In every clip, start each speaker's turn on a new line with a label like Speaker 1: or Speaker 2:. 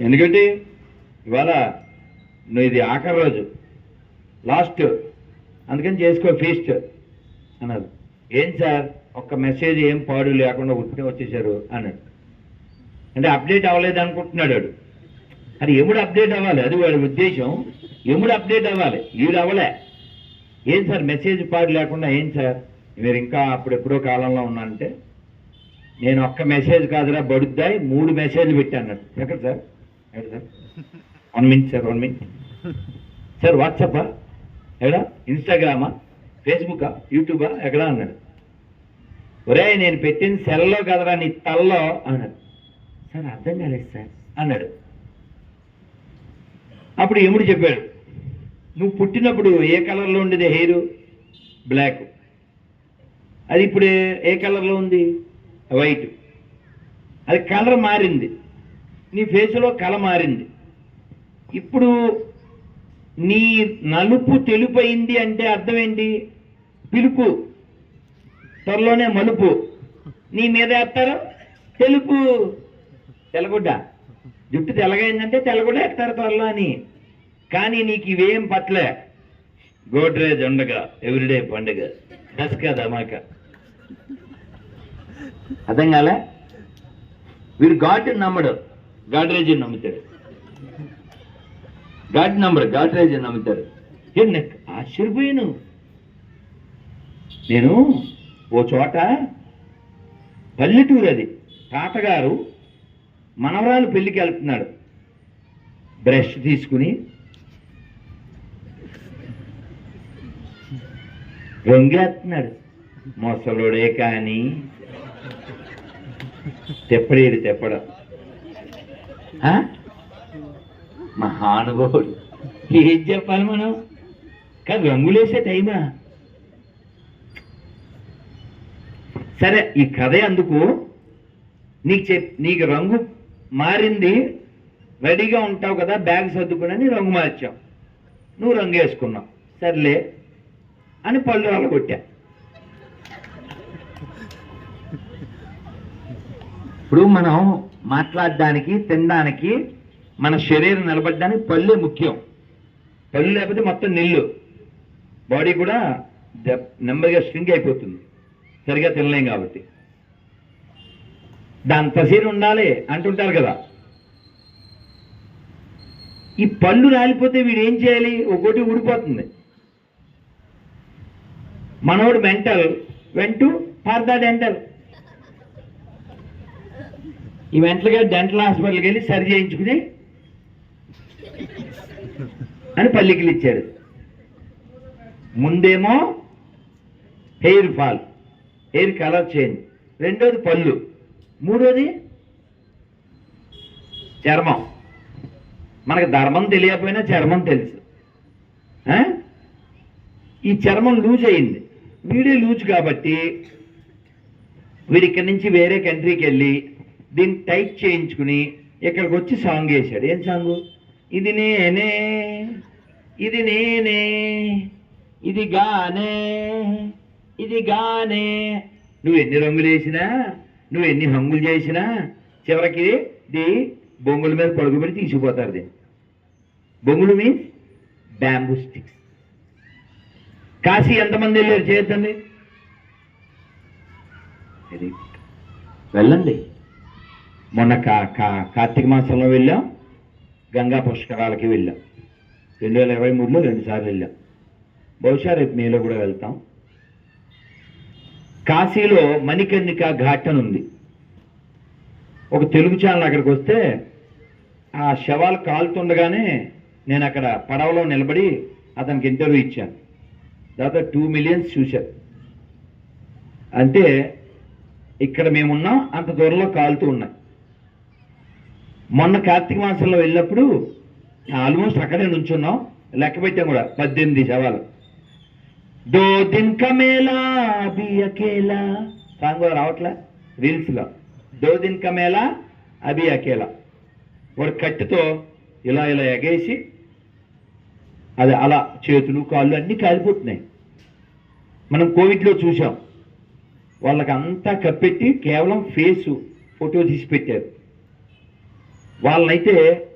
Speaker 1: ఎందుకంటే ఇవాళ నువ్వు ఇది ఆఖరి రోజు. లాస్ట్ అందుకని చేసుకో ఫీస్ట్ అన్నారు. ఏం సార్? ఒక్క మెసేజ్ ఏం పాడు లేకుండా ఉట్టినే వచ్చేసారు అన్నాడు. అంటే అప్డేట్ అవ్వలేదు అనుకుంటున్నాడు వాడు. అది ఎముడు అప్డేట్ అవ్వాలి అది వాడి ఉద్దేశం. ఎముడు అప్డేట్ అవ్వాలి వీడు అవ్వలే. ఏం సార్? మెసేజ్ పాడు లేకుండా ఏం సార్? మీరు ఇంకా అప్పుడెప్పుడో కాలంలో ఉన్నానంటే నేను ఒక్క మెసేజ్ కాదురా బడుద్దాయి మూడు మెసేజ్లు పెట్టాను ఎక్కడ సార్? ఎక్కడ sir? One minute sir one minute sir వాట్సాపా ఎక్కడ? ఇన్స్టాగ్రామా ఫేస్బుకా యూట్యూబా ఎక్కడ అన్నాడు. ఒరే నేను పెట్టిన సెల్లో కదరా నీ తల్లో అన్నాడు. సార్ అర్థం కాలేదు సార్ అన్నాడు. అప్పుడు ఎముడు చెప్పాడు నువ్వు పుట్టినప్పుడు ఏ కలర్లో ఉండేది హెయిర్? బ్లాక్. అది ఇప్పుడు ఏ కలర్లో ఉంది? వైట్. అది కలర్ మారింది. నీ ఫేస్లో కల మారింది. ఇప్పుడు నీ నలుపు తెలుపు అయింది అంటే అర్థం ఏంటి? పిలుపు. త్వరలోనే మలుపు. నీ మీద వేస్తారు తెలుపు. తెల్లగుడ్డ. జుట్టు తెల్లగైందంటే తెల్లగుడ్డ వేస్తారు త్వరలో అని. కానీ నీకు ఇవేం పట్లే గోడ్రేజ్ ఉండగా ఎవ్రీడే పండుగ. దస్కా ధమాకా. అర్థం కాలే? వీరు గాడ్ని నమ్మడు. గాడ్రేజీని నమ్ముతాడు. గాడ్ నమ్మడు గాడ్రేజీని నమ్ముతాడు ఏ నాకు ఆశ్చర్యపోయాను. నేను ఓ చోట పల్లెటూరు అది. తాతగారు మనవరాలు పెళ్ళికి వెళ్తున్నాడు. బ్రష్ తీసుకుని రొంగేస్తున్నాడు. మొసలుడే కానీ తెప్పడేడు తెప్పడం. ఆ? మహానుభావుడు. ఏం చెప్పాలి మనం? కానీ రంగులేసే టైమా? సరే ఈ కథ అందుకు నీకు చెప్ నీకు రంగు మారింది రెడీగా ఉంటావు కదా బ్యాగ్ సర్దుకుని రంగు మార్చాం నువ్వు రంగు వేసుకున్నావు. సర్లే అని పళ్ళు రాళ్ళు కొట్టా ఇప్పుడు మనం మాట్లాడడానికి తినడానికి మన శరీరం నిలబడడానికి పళ్ళే ముఖ్యం. పళ్ళు లేకపోతే మొత్తం నీళ్ళు బాడీ కూడా నెమ్మదిగా స్ట్రింగ్ అయిపోతుంది. సరిగా తినలేం కాబట్టి. దాని తసీరు ఉండాలి అంటుంటారు కదా. ఈ పళ్ళు రాలిపోతే వీడు ఏం చేయాలి? ఒకటి ఊడిపోతుంది. మనోడు మెంటల్ వెంటూ ఫర్ డెంటల్ ఈ వెంటనే డెంటల్ హాస్పిటల్కి వెళ్ళి సరి చేయించుకుని అని పల్లికలు ఇచ్చాడు. ముందేమో hair fall hair colour change. రెండోది పళ్ళు మూడోది చర్మం. మనకు ధర్మం తెలియకపోయినా చర్మం తెలుసు. ఈ చర్మం లూజ్ అయింది. వీడే లూజ్ కాబట్టి వీడిక్కడి నుంచి వేరే కంట్రీకి వెళ్ళి దీన్ని టైట్ చేయించుకుని ఇక్కడికి వచ్చి సాంగ్ వేశాడు. ఏం సాంగు? ఇది నేనే ఇది నేనే ఇది గానే ఇది గానే. నువ్వు ఎన్ని రంగులు వేసినా నువ్వు ఎన్ని హంగులు చేసినా చివరికి ఇది బొంగుల మీద పడుకోబెట్టి తీసుకుపోతారు దీన్ని బొంగులు మీన్స్ బ్యాంబూ స్టిక్స్ కాశీ ఎంతమంది వెళ్ళారు చేయొద్దండి? వెళ్ళండి. మొన్న కా కా కార్తీక మాసంలో వెళ్ళాం. గంగా పుష్కరాలకి వెళ్ళాం. రెండు వేల ఇరవై మూడులో రెండుసార్లు వెళ్ళాం. బహుశా రేపు మేలో కూడా వెళ్తాం. కాశీలో మణికర్ణిక ఘాట్ అని ఉంది. ఒక తెలుగు ఛానల్ అక్కడికి వస్తే ఆ శవాలు కాలుతుండగానే నేను అక్కడ పడవలో నిలబడి అతనికి ఇంటర్వ్యూ ఇచ్చాను. దాదాపు టూ మిలియన్స్ చూశారు అంటే ఇక్కడ మేమున్నాం అంత దూరంలో కాలుతూ ఉన్నాయి మొన్న కార్తీక మాసంలో వెళ్ళినప్పుడు ఆల్మోస్ట్ అక్కడే నుంచున్నాం. లెక్క పెట్టాం కూడా. పద్దెనిమిది శవాలు. దో దిన్ కమేలా అభి అకేలా సాంగ్ కూడా రావట్లే. రీల్స్లో దో దిన్ కమేలా అభి అకేలా వాడు కట్టెతో ఇలా ఇలా ఎగేసి అది అలా చేతులు కాళ్ళు అన్నీ కాలిపోతున్నాయి. మనం కోవిడ్లో చూసాం వాళ్ళకి అంతా కప్పెట్టి కేవలం ఫేసు ఫోటో తీసి పెట్టారు. వాళ్ళనైతే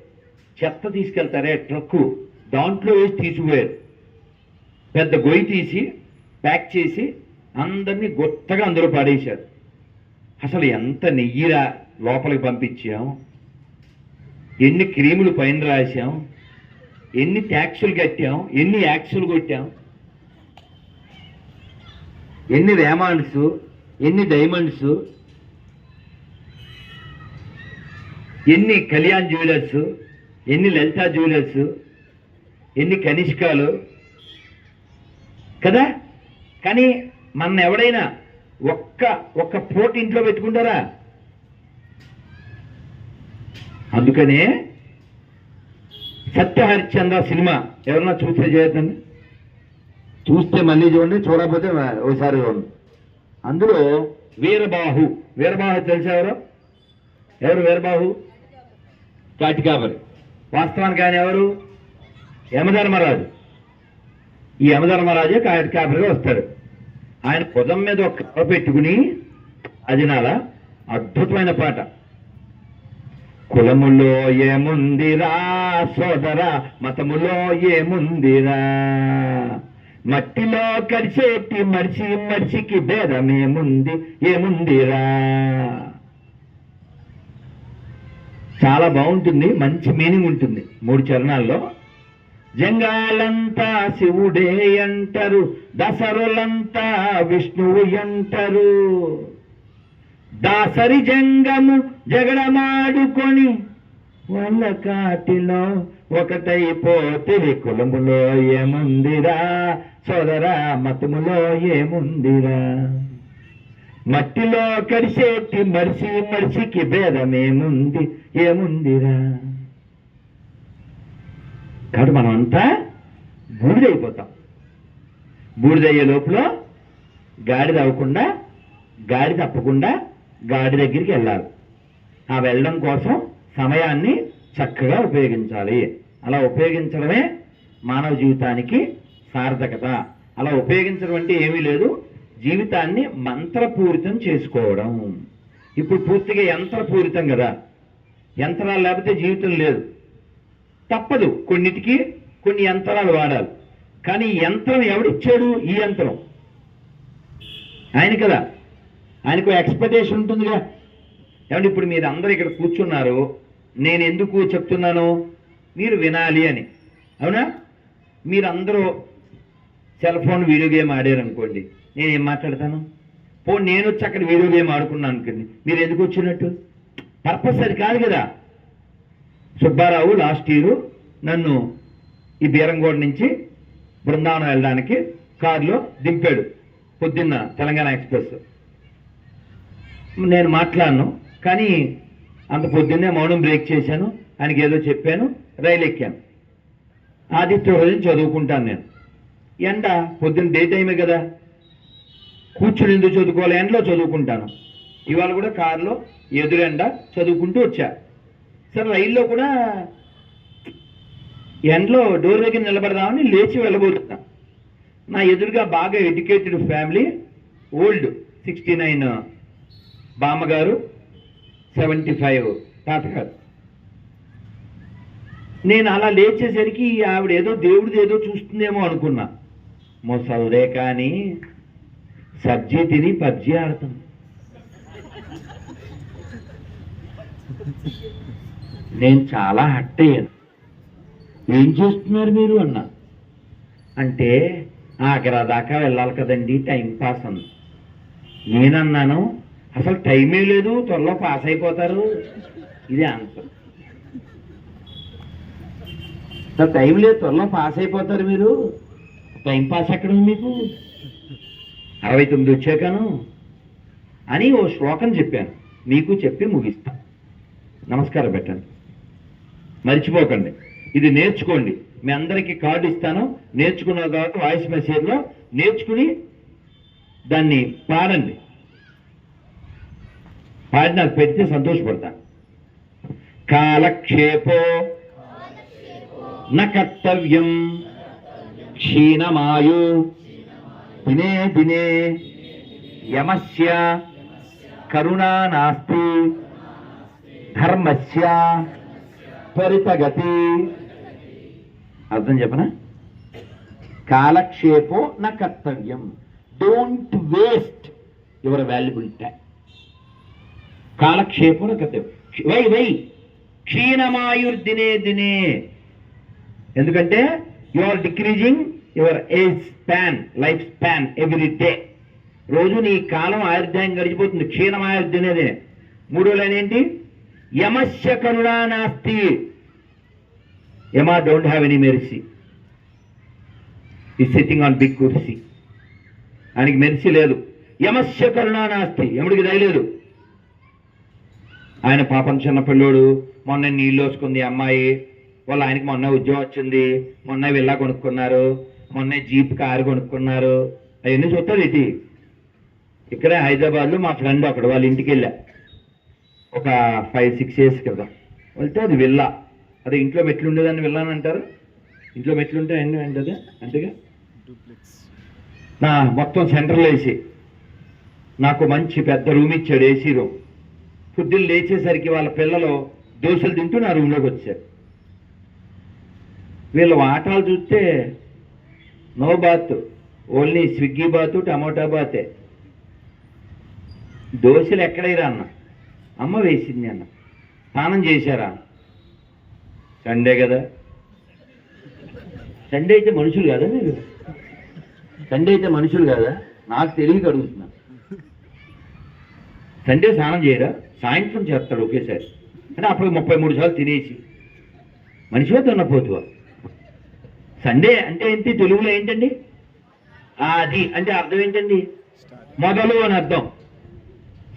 Speaker 1: చెత్త తీసుకెళ్తారే ట్రక్కు. దాంట్లో వేసి తీసుకుపోయారు? పెద్ద గొయ్యి తీసి ప్యాక్ చేసి అందరినీ గొత్తగా అందరూ పాడేశారు అసలు ఎంత నెయ్యిరా లోపలికి పంపించాం? ఎన్ని క్రీములు పైన రాశాం? ఎన్ని ట్యాక్సులు కట్టాం? ఎన్ని యాక్సులు కొట్టాం? ఎన్ని రేమాండ్స్? ఎన్ని డైమండ్స్? ఎన్ని కళ్యాణ్ జ్యువెలర్స్ ఎన్ని లలితా జ్యువెలర్స్ ఎన్ని కనిష్కాలు. కదా? కానీ మన ఎవడైనా ఒక్క ఒక్క పోటు ఇంట్లో పెట్టుకుంటారా? అందుకనే సత్య హరిశ్చంద్ర సినిమా ఎవరన్నా చూస్తే చేయొద్దండి చూస్తే మళ్ళీ చూడండి చూడకపోతే ఒకసారి చూడండి. అందులో వీరబాహు వీరబాహు తెలిసేవారు ఎవరు వీరబాహు? కాటికాబరి వాస్తవానికి ఆయన ఎవరు? యమధర్మరాజు. ఈ యమధర్మరాజే కాటికాబరిగా వస్తాడు. ఆయన పొదం మీద ఒక కప్ప పెట్టుకుని అదినాల అద్భుతమైన పాట. కులములో ఏముందిరా సోదర మతములో ఏముందిరా? మట్టిలో కరిసేటి మనిషి మనిషికి భేదమేముంది? ఏముందిరా? చాలా బాగుంటుంది మంచి మీనింగ్ ఉంటుంది. మూడు చరణాల్లో జంగాలంతా శివుడే అంటారు దసరులంతా విష్ణువు అంటారు. దాసరి జంగము జగడమాడుకొని వాళ్ళ కాటిలో ఒకటైపోతివి కులములో ఏముందిరా సోదరా మతములో ఏముందిరా. మట్టిలో కరిసేటి మరిసి మరిసికి భేదమేముంది ఏముందిరా? కాబట్టి మనం అంతా బూడిదైపోతాం. బూడిదయ్యే లోపల గాడి తవ్వకుండా గాడి తప్పకుండా గాడి దగ్గరికి వెళ్ళాలి. ఆ వెళ్ళడం కోసం సమయాన్ని చక్కగా ఉపయోగించాలి. అలా ఉపయోగించడమే మానవ జీవితానికి సార్థకత. అలా ఉపయోగించడం అంటే ఏమీ లేదు. జీవితాన్ని మంత్రపూరితం చేసుకోవడం. ఇప్పుడు పూర్తిగా యంత్రపూరితం కదా. యంత్రాలు లేకపోతే జీవితం లేదు. తప్పదు. కొన్నిటికి కొన్ని యంత్రాలు వాడాలి. కానీ యంత్రం ఎవడిచ్చాడు? ఈ యంత్రం. ఆయన కదా. ఆయనకు ఎక్స్పెక్టేషన్ ఉంటుందిగా. ఏమంటే ఇప్పుడు మీరు అందరు ఇక్కడ కూర్చున్నారు. నేను ఎందుకు చెప్తున్నాను? మీరు వినాలి అని. అవునా? మీరందరూ సెల్ ఫోన్ వీడియో గేమ్ ఆడారు అనుకోండి నేను ఏం మాట్లాడతాను? పో నేను వచ్చి అక్కడ వీడియో గేమ్ ఆడుకున్నాను అనుకోండి. మీరు ఎందుకు వచ్చినట్టు? పర్పస్ అది కాదు కదా. సుబ్బారావు లాస్ట్ ఇయర్ నన్ను ఈ బీరంగోడ నుంచి బృందావనం వెళ్ళడానికి కారులో దింపాడు పొద్దున్న తెలంగాణ ఎక్స్ప్రెస్. నేను మాట్లాడను కానీ అంత పొద్దున్నే మౌనం బ్రేక్ చేశాను ఆయనకి ఏదో చెప్పాను రైలు ఎక్కాను. ఆదిత్య రోజు చదువుకుంటాను నేను. ఎండ పొద్దున్న డే టైమే కదా. కూర్చుని ఎందుకు చదువుకోవాలి? ఎండలో చదువుకుంటాను. ఇవాళ కూడా కారులో ఎదురెండ చదువుకుంటూ వచ్చా. సరే రైల్లో కూడా ఎండలో డోర్ దగ్గర నిలబడదామని లేచి వెళ్ళబోతున్నా. నా ఎదురుగా బాగా educated family old sixty nine బామ్మగారు సెవెంటీ ఫైవ్ తాతగారు. నేను అలా లేచేసరికి ఆవిడ ఏదో దేవుడిది ఏదో చూస్తుందేమో అనుకున్నా. మొసలుదే కానీ సబ్జీ తిని పబ్జీ ఆడతాం. నేను చాలా హట్ అయ్యాను. ఏం చేస్తున్నారు మీరు అన్నా? అంటే ఆగ్రా దాకా వెళ్ళాలి కదండి టైం పాస్ అన్న. నేనన్నాను అసలు టైమే లేదు త్వరలో పాస్ అయిపోతారు. ఇది ఆన్సర్. టైం లేదు త్వరలో పాస్ అయిపోతారు మీరు. టైం పాస్ ఎక్కడ మీకు? అరవై తొమ్మిది వచ్చాకను అని ఓ శ్లోకం చెప్పాను. మీకు చెప్పి ముగిస్తా. నమస్కారం పెట్టండి. మర్చిపోకండి. ఇది నేర్చుకోండి. మీ అందరికీ కార్డు ఇస్తాను. నేర్చుకున్న తర్వాత వాయిస్ మెసేజ్లో నేర్చుకుని దాన్ని పాడండి. పాడి నాకు పెడితే సంతోషపడతా. కాలక్షేపో కర్తవ్యం. క్షీణమాయు. దినే దినే యమస్య. కరుణా నాస్తి. ధర్మస్య త్వరితగతి అర్థం చెప్పనా? కాలక్షేపో నా కర్తవ్యం. Don't waste your valuable time కాలక్షేపో నా కర్తవ్యం. Why why. క్షీణమాయుర్దినే దినే. ఎందుకంటే you are decreasing your age span life span every day రోజు నీ కాలం ఆయుర్దాయం గడిచిపోతుంది. క్షీణమాయుర్దినేదే. మూడో లైన్ ఏంటి? యమస్య కరుణా నాస్తి. Yama don't have any mercy ఈ సిట్టింగ్ ఆన్ బిగ్ కుర్సీ ఆయనకి మెరిసి లేదు. యమస్య కరుణా నాస్తి. యముడికి దయలేదు ఆయన పాపం చిన్న పిల్లోడు మొన్న నీళ్ళు వేసుకుంది అమ్మాయి. వాళ్ళు ఆయనకి మొన్న ఉద్యోగం వచ్చింది. మొన్న విల్లా కొనుక్కున్నారు. మొన్న జీప్ కారు కొనుక్కున్నారు. అవన్నీ చూస్తారు ఇది. ఇక్కడే హైదరాబాద్లో మా ఫ్రెండ్ అక్కడ వాళ్ళ ఇంటికి వెళ్ళా. ఒక ఫైవ్ సిక్స్ ఇయర్స్ క్రితం వెళ్తే అది విల్లా అదే ఇంట్లో మెట్లు ఉండేదాన్ని విల్లా అని అంటారు. ఇంట్లో మెట్లు ఉంటే అండి అంటే అంతేగా? నా మొత్తం సెంటర్లో ఏసీ నాకు మంచి పెద్ద రూమ్ ఇచ్చాడు ఏసీ రూమ్ పొద్దున్న లేచేసరికి వాళ్ళ పిల్లలు దోశలు తింటూ నా రూమ్లోకి వచ్చారు. వీళ్ళ వాటాలు చూస్తే no bath only Swiggy bath tomato బాతే. దోశలు ఎక్కడైరా అన్న? అమ్మ వేసింది అన్న. స్నానం చేశారా? సండే కదా. సండే అయితే మనుషులు కదా మీరు? సండే అయితే మనుషులు కదా? నాకు తెలియక అడుగుతున్నా. సండే స్నానం చేయరా? సాయంత్రం చేస్తాడు ఒకేసారి. అంటే అప్పుడు ముప్పై మూడు సార్లు తినేసి. మనిషివా దున్నపోతువా సండే అంటే ఏంటి? తెలుగులో ఏంటండి? అది అంటే అర్థం ఏంటండి? మొదలు అని అర్థం.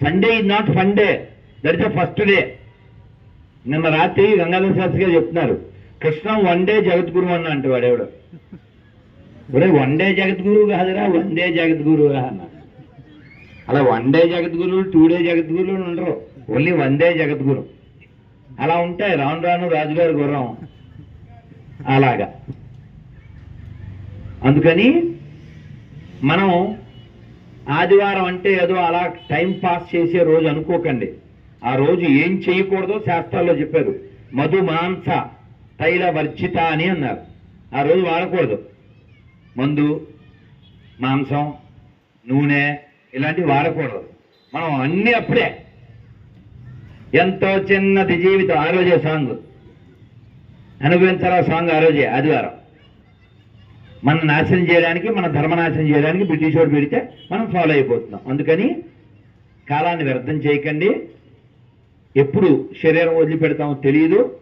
Speaker 1: Sunday is not funday that is first day నిన్న రాత్రి గంగాధర శాస్త్రి గారు చెప్తున్నారు కృష్ణ వన్ డే జగద్గురు అన్న అంటే వాడేవాడు ఒరే వన్ డే జగద్గురువు కాదురా వన్ డే జగద్గురు అన్న. అలా వన్ డే జగద్గురు టూ డే జగద్గురు ఉండరు. ఓన్లీ వన్ డే జగద్గురు అలా ఉంటాయి రాను రాను రాజుగారి గుర్రం. అలాగా. అందుకని మనం ఆదివారం అంటే ఏదో అలా టైం పాస్ చేసే రోజు అనుకోకండి. ఆ రోజు ఏం చేయకూడదో శాస్త్రాల్లో చెప్పారు. మధు మాంస తైల వర్జిత అని అన్నారు. ఆ రోజు వాడకూడదు. మందు మాంసం నూనె ఇలాంటివి వాడకూడదు. మనం అన్ని అప్పుడే. ఎంతో చిన్నది జీవితం ఆ రోజే సాంగ్. అనుభవించరా సాంగ్ ఆ రోజే ఆదివారం. మన నాశనం చేయడానికి మన ధర్మనాశనం చేయడానికి బ్రిటిష్ వాడు పెడితే మనం ఫాలో అయిపోతున్నాం. అందుకని కాలాన్ని వ్యర్థం చేయకండి. ఎప్పుడు శరీరం వదిలిపెడతామో తెలియదు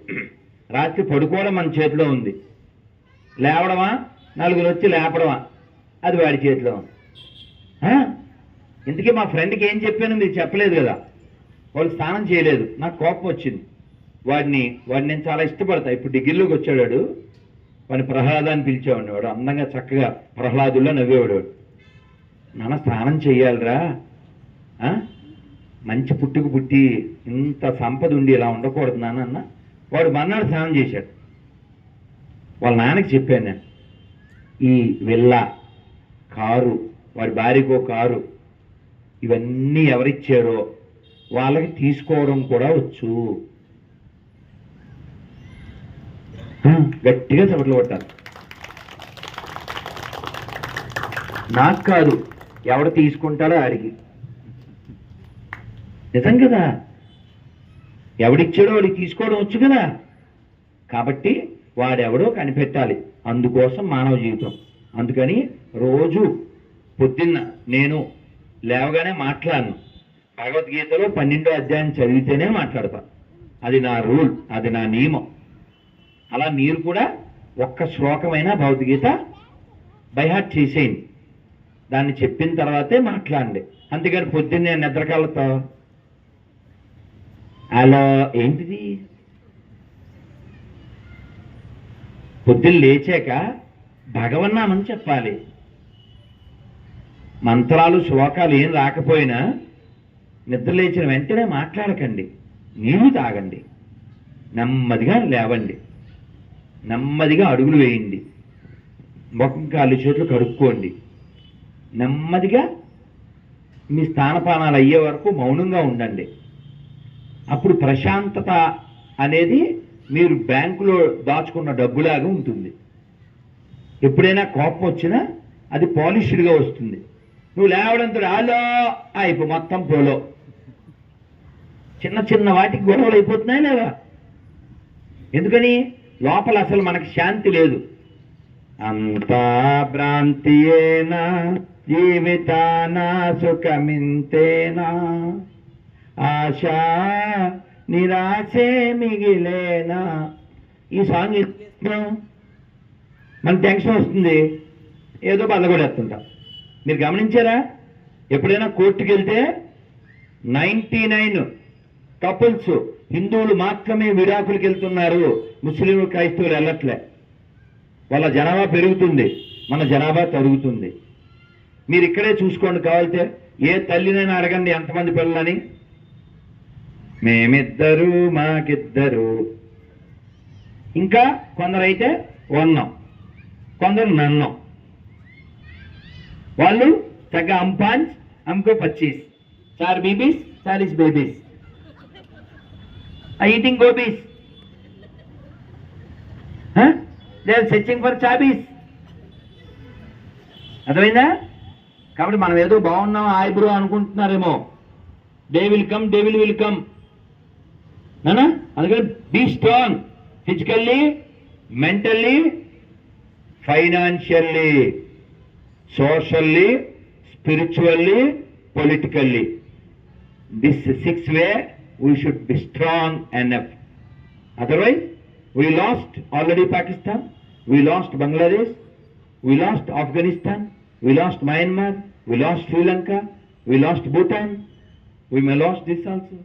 Speaker 1: రాత్రి పడుకోవడం మన చేతిలో ఉంది. లేవడమా? నలుగురు వచ్చి లేపడమా? అది వాడి చేతిలో ఉంది. ఇంతకీ మా ఫ్రెండ్కి ఏం చెప్పాను మీరు చెప్పలేదు కదా. వాళ్ళు స్నానం చేయలేదు. నాకు కోపం వచ్చింది. వాడిని వాడిని నేను చాలా ఇష్టపడతా. ఇప్పుడు డిగ్రీలోకి వచ్చాడు వాడిని ప్రహ్లాదాన్ని పిలిచేవాడిని వాడు. అందంగా చక్కగా ప్రహ్లాదుల్లో నవ్వేవాడు వాడు. నాన్న స్నానం చేయాలిరా మంచి పుట్టుకు పుట్టి ఇంత సంపద ఉండి ఇలా ఉండకూడదు నాన్న వాడు మన్నాడు స్నానం చేశాడు. వాళ్ళ నాన్నకి చెప్పాను నేను ఈ విల్ల కారు వాడి భార్యకో కారు ఇవన్నీ ఎవరిచ్చారో వాళ్ళకి తీసుకోవడం కూడా వచ్చు. గట్టిగా చప్పట్లు కొట్టాలి. నాకు కాదు ఎవడు తీసుకుంటాడో ఆడికి. నిజం కదా? ఎవడిచ్చాడో వాడికి తీసుకోవడం వచ్చు కదా? కాబట్టి వాడెవడో కనిపెట్టాలి. అందుకోసం మానవ జీవితం. అందుకని రోజు పొద్దున్న నేను లేవగానే మాట్లాడను. భగవద్గీతలో పన్నెండో అధ్యాయం చదివితేనే మాట్లాడతా. అది నా రూల్ అది నా నియమం. అలా మీరు కూడా ఒక్క శ్లోకమైన భగవద్గీత బైహార్ట్ చేసేయండి దాన్ని చెప్పిన తర్వాతే మాట్లాడండి. అంతేగాని పొద్దున్నే నిద్రకాలతో అలా ఏంటిది? పొద్దున్న లేచాక భగవన్నామని చెప్పాలి. మంత్రాలు శ్లోకాలు ఏం రాకపోయినా నిద్ర లేచిన వెంటనే మాట్లాడకండి. నీళ్ళు తాగండి. నెమ్మదిగా లేవండి. నెమ్మదిగా అడుగులు వేయండి. ముఖం కాళ్ళు చేతులు కడుక్కోండి. నెమ్మదిగా మీ స్థానపానాలు అయ్యే వరకు మౌనంగా ఉండండి. అప్పుడు ప్రశాంతత అనేది మీరు బ్యాంకులో దాచుకున్న డబ్బులాగా ఉంటుంది. ఎప్పుడైనా కోపం వచ్చినా అది పాలిష్డ్గా వస్తుంది. నువ్వు లేవడంతో ఆలో అయిపో మొత్తం పోలో. చిన్న చిన్న వాటికి గొడవలు అయిపోతున్నాయి లేవా? ఎందుకని? లోపల అసలు మనకి శాంతి లేదు. అంతా భ్రాంతియేనా? జీవితానా సుఖమింతేనా? ఆశ నిరాశే మిగిలేనా? ఈ సాంగ్ మన టెన్షన్ వస్తుంది. ఏదో బలగొడేస్తుంటాం మీరు గమనించారా? ఎప్పుడైనా కోర్టుకి వెళ్తే నైంటీ నైన్ కపుల్స్ హిందువులు మాత్రమే విడాకులకి వెళ్తున్నారు. ముస్లింలు క్రైస్తవులు వెళ్ళట్లే. వాళ్ళ జనాభా పెరుగుతుంది. మన జనాభా తరుగుతుంది. మీరు ఇక్కడే చూసుకోండి కావాలితే. ఏ తల్లినైనా అడగండి ఎంతమంది పిల్లలని. మేమిద్దరు మాకిద్దరు. ఇంకా కొందరైతే వన్నం. కొందరు నన్నం. వాళ్ళు చక్కగా అంపాన్స్ అంకో పచ్చీస్. చార్ బీబీస్ చాలీస్ బేబీస్. ఐటింగ్ గోబీస్. లేదు సెచ్చింగ్ ఫర్ చాబీస్. అర్థమైందా? కాబట్టి మనం ఏదో బాగున్నాం ఐబ్రో అనుకుంటున్నారేమో. Day will come day will will come. నానా అందుకని be strong physically mentally financially socially spiritually politically this six way we should be strong enough otherwise we lost already Pakistan we lost Bangladesh we lost Afghanistan we lost Myanmar we lost Sri Lanka we lost Bhutan we may lost this also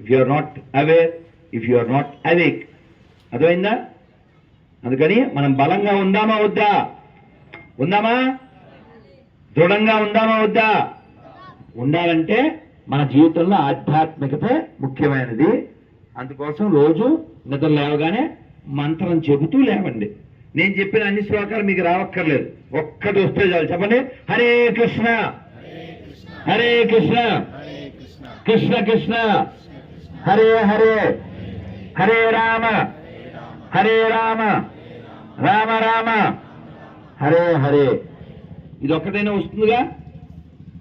Speaker 1: If you are not aware if you are not awake అర్థమైందా? అందుకని మనం బలంగా ఉందామా వద్దా? ఉందామా? దృఢంగా ఉందామా వద్దా? ఉండాలంటే మన జీవితంలో ఆధ్యాత్మికత ముఖ్యమైనది. అందుకోసం రోజు నిద్ర లేవగానే మంత్రం చెబుతూ లేవండి. నేను చెప్పిన అన్ని శ్లోకాలు మీకు రావక్కర్లేదు. ఒక్కటి వస్తే చాలు. చెప్పండి. హరే కృష్ణ. హరే కృష్ణ. కృష్ణ కృష్ణ. హరే హరే. హరే రామ. హరే రామ. రామ రామ. హరే హరే. ఇదొక్కటైనా వస్తుందిగా?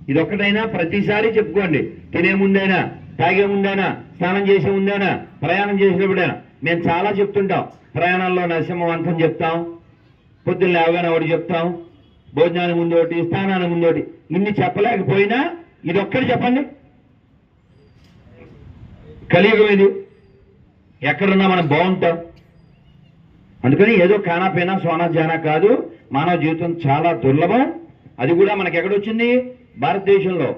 Speaker 1: ఇదొక్కటైనా ప్రతిసారి చెప్పుకోండి. తినే ముందైనా తాగే ముందైనా స్నానం చేసే ముందైనా ప్రయాణం చేసినప్పుడైనా మేము చాలా చెప్తుంటాం. ప్రయాణంలో నరసింహవంతం చెప్తాం. పొద్దున్న లేవగానే ఒకటి చెప్తాం. భోజనానికి ముందు ఒకటి స్నానానికి ముందు ఒకటి ఇన్ని చెప్పలేకపోయినా ఇది ఒక్కటి చెప్పండి. కలియుగం ఇది ఎక్కడున్నా మనం బాగుంటాం. అందుకని ఏదో కానాపైనా సోనా జానా కాదు. మానవ జీవితం చాలా దుర్లభం. అది కూడా మనకి ఎక్కడొచ్చింది భారతదేశంలో.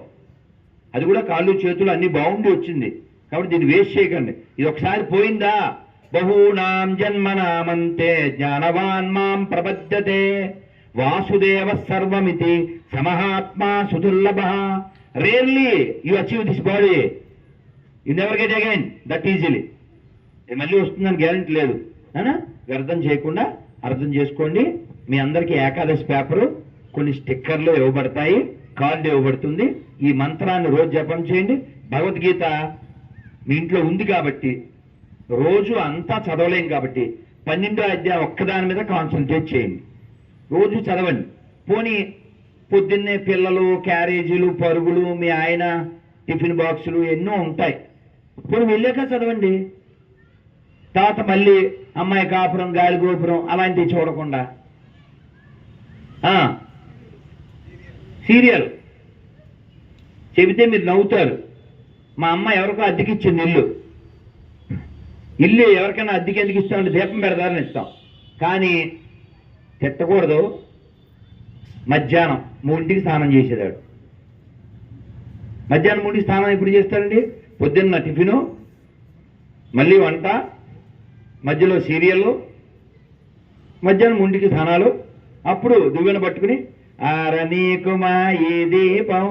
Speaker 1: అది కూడా కాళ్ళు చేతులు అన్ని బాగుండి వచ్చింది. కాబట్టి దీన్ని వేస్ట్ చేయకండి. ఇది ఒకసారి పోయిందా? బహూనాం జన్మనామంతే జ్ఞానవాన్ మాం ప్రబద్ధతే. వాసుదేవ సర్వమితి సమహాత్మా సుదుర్లభ. Rarely you achieve this body you never get again that easily మళ్ళీ వస్తుందని గ్యారెంటీ లేదు. వ్యర్థం చేయకుండా అర్థం చేసుకోండి. మీ అందరికీ ఏకాదశి పేపరు కొన్ని స్టిక్కర్లు ఇవ్వబడతాయి కార్డు ఇవ్వబడుతుంది. ఈ మంత్రాన్ని రోజు జపం చేయండి. భగవద్గీత మీ ఇంట్లో ఉంది కాబట్టి రోజు అంతా చదవలేం కాబట్టి పన్నెండో అధ్యాయం ఒక్కదాని మీద కాన్సన్ట్రేట్ చేయండి. రోజు చదవండి. పోనీ పొద్దున్నే పిల్లలు క్యారేజీలు పరుగులు మీ ఆయన టిఫిన్ బాక్సులు ఎన్నో ఉంటాయి. పోనీ వెళ్ళాక చదవండి? తర్వాత మళ్ళీ అమ్మాయి కాపురం గాలి గోపురం అలాంటివి చూడకుండా. ఆ, సీరియల్. చెబితే మీరు నవ్వుతారు. మా అమ్మ ఎవరికో అద్దెకి ఇచ్చింది ఇల్లు. ఇల్లు ఎవరికైనా అద్దెకి ఎందుకు ఇస్తామంటే దీపం పెడతారని ఇస్తాం. కానీ తిట్టకూడదు. మధ్యాహ్నం మూడింటికి స్నానం చేసేదాడు. మధ్యాహ్నం మూడింటికి స్నానం ఎప్పుడు చేస్తాడండి? పొద్దున్న టిఫిను మళ్ళీ వంట మధ్యలో సీరియల్ మధ్యాహ్నం ఉండికి స్నానాలు అప్పుడు దువ్వెన పట్టుకుని ఆరనీకుమా ఈ దీపం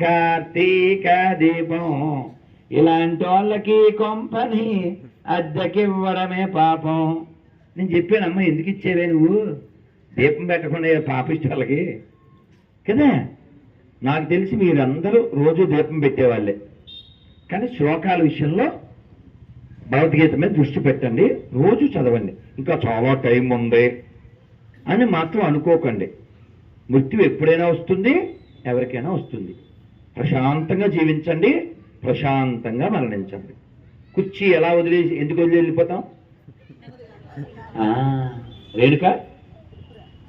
Speaker 1: కార్తీక దీపం. ఇలాంటి వాళ్ళకి కొంపని అద్దెకివ్వడమే పాపం. నేను చెప్పానమ్మా ఎందుకు ఇచ్చేవే నువ్వు? దీపం పెట్టకుండా పాపిష్టాలకి? కదా? నాకు తెలిసి మీరందరూ రోజు దీపం పెట్టేవాళ్ళే. కానీ శ్లోకాల విషయంలో భగవద్గీత మీద దృష్టి పెట్టండి. రోజు చదవండి. ఇంకా చాలా టైం ఉంది అని మాత్రం అనుకోకండి. మృత్యు ఎప్పుడైనా వస్తుంది ఎవరికైనా వస్తుంది. ప్రశాంతంగా జీవించండి ప్రశాంతంగా మరణించండి. కుర్చీ ఎలా వదిలేసి ఎందుకు వదిలి వెళ్ళిపోతాం రేణుక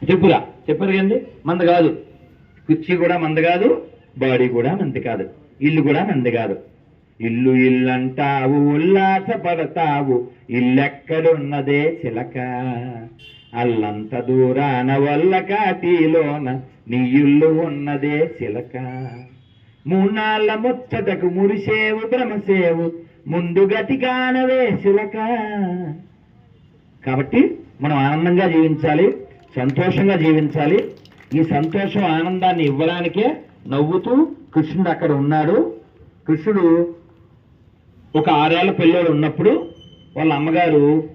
Speaker 1: చెప్పురా చెప్పారు కదండి? మంద కాదు. కుర్చీ కూడా మంద కాదు బాడీ కూడా మంది కాదు. ఇల్లు కూడా మంది కాదు. ఇల్లు ఇల్లంటావు ఉల్లాసపడతావు ఇల్లెక్కడున్నదే చిలక. అల్లంత దూరాన వల్ల కాటిలోన నీ ఇల్లు ఉన్నదే చిలక. మూనాళ్ళ ముచ్చటకు మురిసేవు భ్రమసేవు ముందు గతి కానవే చిలక. కాబట్టి మనం ఆనందంగా జీవించాలి సంతోషంగా జీవించాలి. ఈ సంతోషం ఆనందాన్ని ఇవ్వడానికే నవ్వుతూ కృష్ణుడు అక్కడ ఉన్నాడు. కృష్ణుడు ఒక ఆరేళ్ళ పిల్లోడు ఉన్నప్పుడు వాళ్ళ అమ్మగారు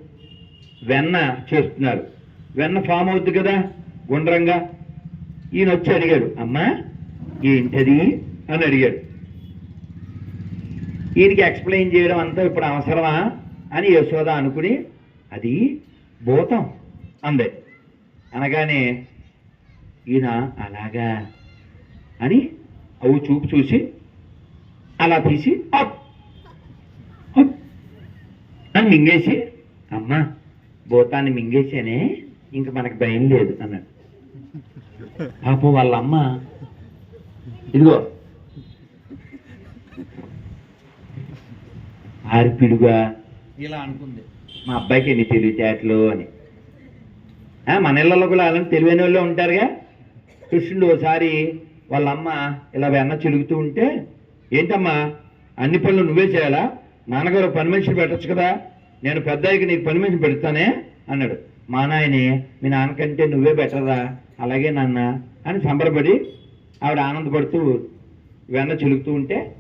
Speaker 1: వెన్న చేస్తున్నారు. వెన్న ఫామ్ అవుద్ది కదా గుండ్రంగా. ఈయన వచ్చి అడిగాడు అమ్మా ఏంటది? అని అడిగాడు. ఈయనకి ఎక్స్ప్లెయిన్ చేయడం అంతా ఇప్పుడు అవసరమా అని యశోద అనుకుని అది భూతం అంది. అనగానే ఈయన అలాగా అని అవు చూపు చూసి అలా తీసి అప్ మింగేసి అమ్మా భూతాన్ని మింగేసానే ఇంక మనకు భయం లేదు అన్నాడు. పాపం వాళ్ళ అమ్మ ఇదిగో ఆర్పిడుగా ఇలా అనుకుంది. మా అబ్బాయికి ఎన్ని తెలివితేటలు అని. ఆ, మన ఇళ్ళలో కూడా అలాంటి తెలివైన వాళ్ళు ఉంటారుగా? కృష్ణుడు ఒకసారి వాళ్ళ అమ్మ ఇలా వెన్న చిలుగుతూ ఉంటే ఏంటమ్మా అన్ని పనులు నువ్వే చేయాలా? నాన్నగారు పని మనిషి పెట్టచ్చు కదా? నేను పెద్దయ్యకి నీకు పని మనిషి పెడతానే? అన్నాడు. మా నాయనే మీ నాన్నకంటే నువ్వే బెటరా అలాగే నాన్న అని సంబరపడి ఆవిడ ఆనందపడుతూ వెన్న చిలుగుతూ ఉంటే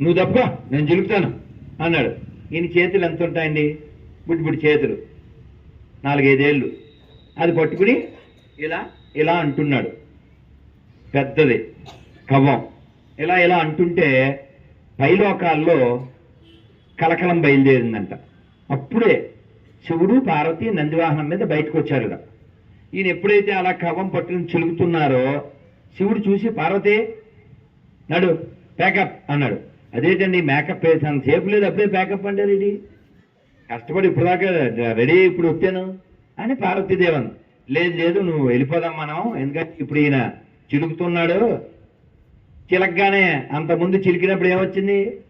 Speaker 1: నువ్వు తప్పుకో నేను చిలుకుతాను అన్నాడు. ఈయన చేతులు ఎంత ఉంటాయండి? బుడ్డి బుడ్డి చేతులు. నాలుగైదేళ్ళు. అది పట్టుకుని ఇలా ఇలా అంటున్నాడు. పెద్దది. కవ్వం. ఇలా ఇలా అంటుంటే పైలోకాల్లో కలకలం బయలుదేరిందంట. అప్పుడే శివుడు పార్వతి నందివాహనం మీద బయటకు వచ్చారుగా. ఈయన ఎప్పుడైతే అలా కవం పట్టుకుని చిలుకుతున్నారో శివుడు చూసి పార్వతి నడు ప్యాకప్ అన్నాడు. అదేటండి మేకప్ వేసాను. సేపు లేదు అప్పుడే ప్యాకప్ అంటే రెడీ కష్టపడి ఇప్పుడు రెడీ ఇప్పుడు వచ్చాను. అని పార్వతీదేవన్ లేదు లేదు నువ్వు వెళ్ళిపోదాం మనం. ఎందుకంటే ఇప్పుడు ఈయన చిలుకుతున్నాడు. చిలకగానే అంత ముందు చిలికినప్పుడు ఏమొచ్చింది?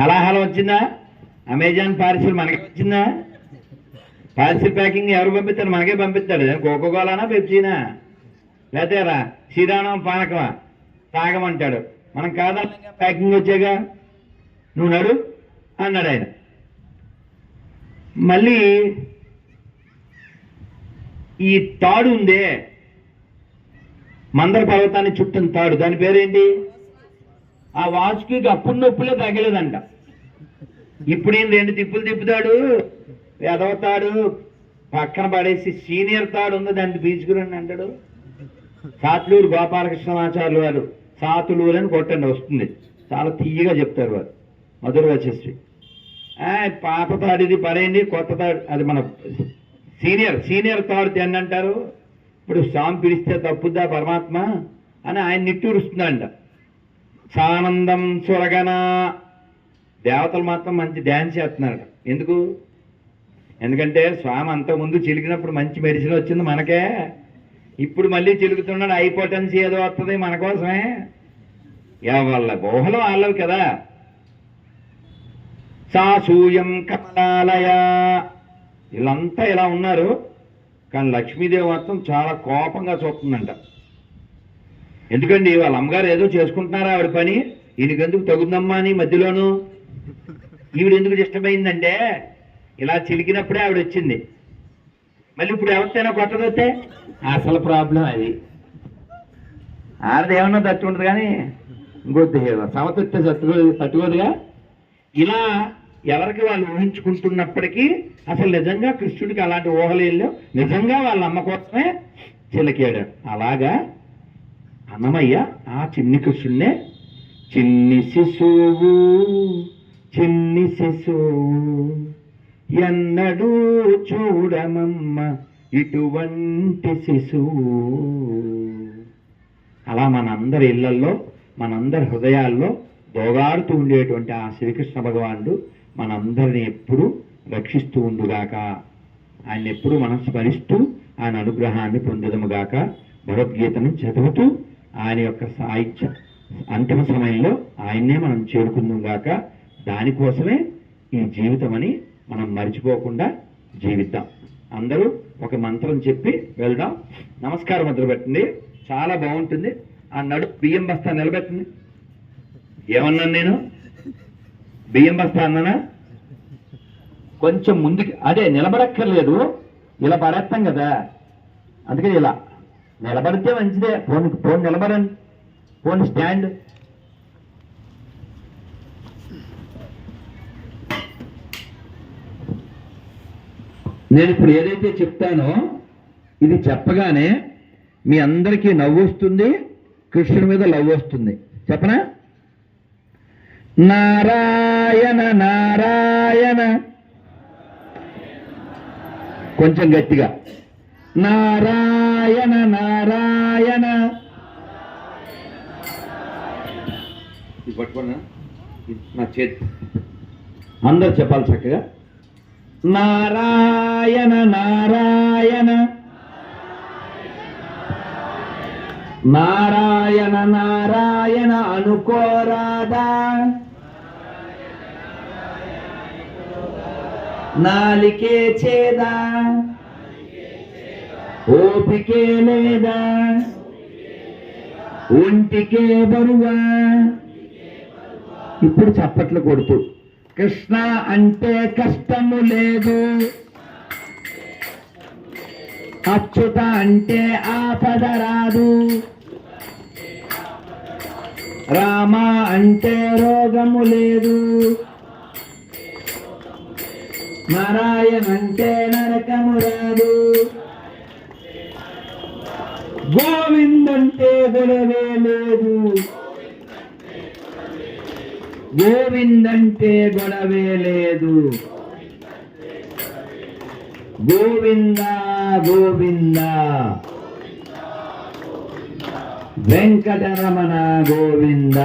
Speaker 1: హలాహలం వచ్చిందా? అమెజాన్ పార్సిల్ మనకే వచ్చిందా? పార్సిల్ ప్యాకింగ్ ఎవరు పంపిస్తారు? మనకే పంపిస్తాడు. కోకో కోలానా పెప్సీనా? లేకపోతే రా శ్రీరామం పానకమా? తాగమంటాడు. మనం కాదా ప్యాకింగ్ వచ్చాగా నువ్వు నడు అన్నాడు ఆయన. మళ్ళీ ఈ తాడు ఉందే మందర పర్వతాన్ని చుట్టిన తాడు. దాని పేరేంటి? ఆ వాచ్కి అప్పుడు నొప్పులే తగ్గలేదంట ఇప్పుడు రెండు తిప్పులు తిప్పుతాడు? ఎదవతాడు? పక్కన పడేసి సీనియర్ తాడు ఉంది దాన్ని పీచుకురండి అంటాడు. సాతులూరు గోపాలకృష్ణమాచార్యులు వారు సాతులూరు అని కొట్టండి వస్తుంది. చాలా తీయగా చెప్తారు వారు. మధుర వచ్చేసి పాత తాడు ఇది పడేయండి కొత్త తాడు అది మన సీనియర్ సీనియర్ తాడు తెండి అంటారు ఇప్పుడు స్వామి పిలిస్తే తప్పుద్దా పరమాత్మ? అని ఆయన నిట్టూరుస్తుందంట. సానందం సురగన దేవతలు మాత్రం మంచి డ్యాన్స్ చేస్తున్నారు ఎందుకు? ఎందుకంటే స్వామి అంత ముందు చిలికినప్పుడు మంచి మెడిసిన్ వచ్చింది మనకే. ఇప్పుడు మళ్ళీ చిలుకుతున్నాడు హైపోటెన్సీ ఏదో వస్తుంది మన కోసమే. వాళ్ళ ఊహలు వాళ్ళవి కదా. సాసూయం కమలాలయ. వీళ్ళంతా ఇలా ఉన్నారు. కానీ లక్ష్మీదేవి మాత్రం చాలా కోపంగా చూస్తుందంట. ఎందుకండి వాళ్ళ అమ్మగారు ఏదో చేసుకుంటున్నారా ఆవిడ పని? ఈయనకెందుకు తగుందమ్మా అని మధ్యలోను? ఈవిడ ఎందుకు డిస్టర్బ్ అయిందంటే ఇలా చిలికినప్పుడే ఆవిడ వచ్చింది. మళ్ళీ ఇప్పుడు ఎవరితైనా కొత్తది వస్తే? అసలు ప్రాబ్లం అది. ఆడది ఏమన్నా తట్టుకుంటుంది కానీ ఇంకొద్ది సమతొత్తే తట్టుకో తట్టుకోదుగా? ఇలా ఎవరికి వాళ్ళు ఊహించుకుంటున్నప్పటికీ అసలు నిజంగా కృష్ణుడికి అలాంటి ఊహలు నిజంగా వాళ్ళ అమ్మ కోసమే చిలకాడు. అలాగా? అన్నమయ్య ఆ చిన్ని కృష్ణుడినే చిన్ని శిశువు చిన్ని శిశువు. ఎన్నడూ చూడమమ్మ ఇటువంటి శిశువు. అలా మనందరి ఇళ్ళల్లో మనందరి హృదయాల్లో దోగాడుతూ ఉండేటువంటి ఆ శ్రీకృష్ణ భగవానుడు మనందరిని ఎప్పుడూ రక్షిస్తూ ఉండుగాక. ఆయన ఎప్పుడూ మనం స్మరిస్తూ ఆయన అనుగ్రహాన్ని పొందదముగాక భగవద్గీతను చదువుతూ ఆయన యొక్క సాహిత్య అంతిమ సమయంలో ఆయన్నే మనం చేరుకుందాం గాక. దానికోసమే ఈ జీవితం అని మనం మర్చిపోకుండా జీవిద్దాం. అందరూ ఒక మంత్రం చెప్పి వెళ్దాం. నమస్కారం మొదలు పెట్టండి. చాలా బాగుంటుంది. ఆ నడు బియ్యం బస్తా నిలబెట్టండి. ఏమన్నాను నేను? బియ్యం బస్తా అన్నానా? కొంచెం ముందుకి అదే నిలబడక్కర్లేదు. ఇలా పడేస్తాం కదా. అందుకని ఇలా. నిలబడితే మంచిదే. ఫోన్ ఫోన్ నిలబడండి ఫోన్ స్టాండ్. నేను ఇప్పుడు ఏదైతే చెప్తానో ఇది చెప్పగానే మీ అందరికీ నవ్వు వస్తుంది కృష్ణుడి మీద లవ్ వస్తుంది. చెప్పనా? నారాయణ నారాయణ. కొంచెం గట్టిగా. నారాయణ నారాయణ ఇది పట్టుకోనా? నా చేతి. అందరు చెప్పాలి చక్కగా. నారాయణ నారాయణ. నారాయణ నారాయణ అనుకోరాదా? నాలికే చేదా? ఓపికే లేదా? ఒంటికే బరువా? ఇప్పుడు చప్పట్లు కొడుతూ కృష్ణ అంటే కష్టము లేదు. అచ్యుత అంటే ఆపద రాదు. రామ అంటే రోగము లేదు. నారాయణ అంటే నరకము రాదు. గోవిందంటే గొడవే లేదు. గోవిందంటే గొడవే లేదు. గోవింద గోవింద. వెంకటరమణ గోవింద.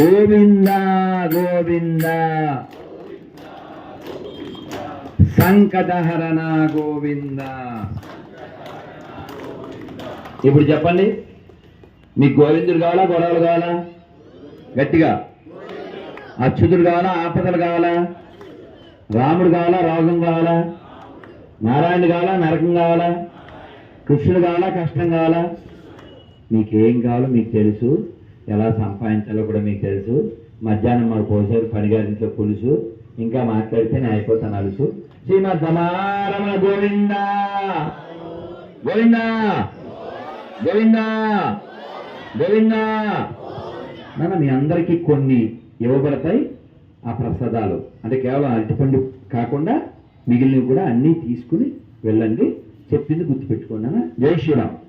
Speaker 1: గోవింద గోవింద. సంకటహరణ గోవింద ఇప్పుడు చెప్పండి మీకు గోవిందుడు కావాలా గొడవలు కావాలా? గట్టిగా. అచ్యుతుడు కావాలా ఆపదలు కావాలా? రాముడు కావాలా రోగం కావాలా? నారాయణుడు కావాలా నరకం కావాలా? కృష్ణుడు కావాలా కష్టం కావాలా? మీకేం కావాలో మీకు తెలుసు. ఎలా సంపాదించాలో కూడా మీకు తెలుసు. మధ్యాహ్నం మాకు పోసారు పనిగారింట్లో పులుసు ఇంకా మాట్లాడితే నేను అయిపోతాను అలుసు శ్రీమద్ రమణ గోవింద. గోవింద. గోవింద. గోవింద. నాన్న మీ అందరికీ కొన్ని ఇవ్వబడతాయి ఆ ప్రసాదాలు. అంటే కేవలం అరటిపండు కాకుండా మిగిలినవి కూడా అన్నీ తీసుకుని వెళ్ళండి. చెప్పింది గుర్తుపెట్టుకోండి జై శ్రీరామ్.